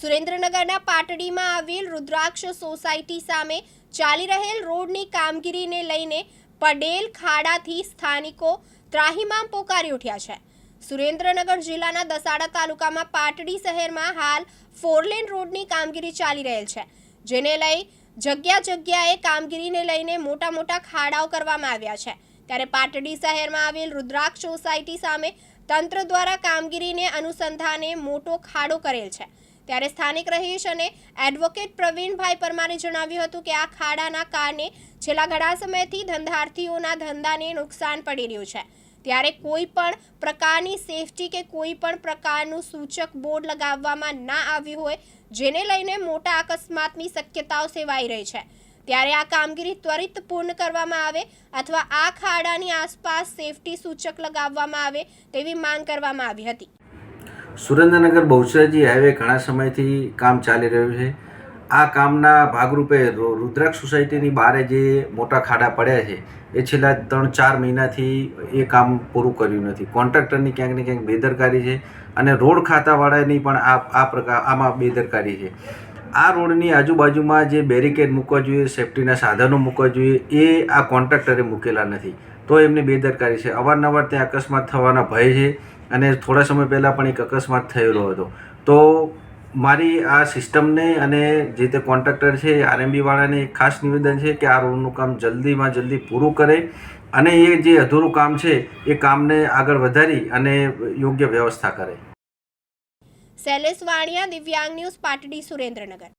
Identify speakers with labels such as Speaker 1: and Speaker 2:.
Speaker 1: સુરેન્દ્રનગરના પાટડીમાં આવેલ રુદ્રાક્ષ સોસાયટી સામે ચાલી રહેલ રોડની કામગીરીને લઈને પડેલ ખાડાથી સ્થાનિકો ત્રાહિમામ પોકારી ઉઠ્યા છે. સુરેન્દ્રનગર જિલ્લાના દસાડા તાલુકામાં પાટડી શહેરમાં હાલ ફોરલેન રોડની કામગીરી ચાલી રહેલ છે, જેને લઈ જગ્યા જગ્યાએ કામગીરીને લઈને મોટા મોટા ખાડાઓ કરવામાં આવ્યા છે. ત્યારે પાટડી શહેરમાં આવેલ રુદ્રાક્ષ સોસાયટી સામે તંત્ર દ્વારા કામગીરીને અનુસંધાને મોટો ખાડો કરેલ છે. ત્યારે સ્થાનિક રહીશ અને એડવોકેટ પ્રવીણભાઈ પરમારે જણાવ્યું હતું કે આ ખાડાના કારણે છેલ્લા ઘણા સમયથી ધંધાર્થીઓના ધંધાને નુકસાન પડી રહ્યું છે. ત્યારે કોઈ પણ પ્રકારની સેફટી કે કોઈ પણ પ્રકારનું સૂચક બોર્ડ લગાવવામાં ના આવ્યું હોય, જેને લઈને મોટા અકસ્માતની શક્યતાઓ સેવાઈ રહી છે. ત્યારે આ કામગીરી ત્વરિત પૂર્ણ કરવામાં આવે અથવા આ ખાડાની આસપાસ સેફટી સૂચક લગાવવામાં આવે તેવી માંગ કરવામાં આવી હતી.
Speaker 2: સુરેન્દ્રનગર બહુચરાજી હાઈવે ઘણા સમયથી કામ ચાલી રહ્યું છે. આ કામના ભાગરૂપે રુદ્રાક્ષ સોસાયટીની બારે જે મોટા ખાડા પડ્યા છે, એ છેલ્લા ત્રણ ચાર મહિનાથી એ કામ પૂરું કર્યું નથી. કોન્ટ્રાક્ટરની ક્યાંક ને ક્યાંક બેદરકારી છે અને રોડ ખાતાવાળાની પણ આ આ પ્રકાર, આમાં બેદરકારી છે. આ રોડની આજુબાજુમાં જે બેરિકેડ મૂકવા જોઈએ, સેફટીના સાધનો મૂકવા જોઈએ, એ આ કોન્ટ્રાક્ટરે મૂકેલા નથી. તો એમની બેદરકારી છે. અવારનવાર ત્યાં અકસ્માત થવાના ભય છે. અને થોડા સમય પહેલાં પણ એક અકસ્માત થયેલો હતો. તો મારી આ સિસ્ટમને અને જે તે કોન્ટ્રાક્ટર છે આરએમબીવાળાને એક ખાસ નિવેદન છે કે આ રોડનું કામ જલ્દીમાં જલ્દી પૂરું કરે અને એ જે અધૂરું કામ છે, એ કામને આગળ વધારી અને યોગ્ય વ્યવસ્થા કરે.
Speaker 1: શૈલેષ વાણિયા, દિવ્યાંગ ન્યૂઝ, પાટડી સુરેન્દ્રનગર.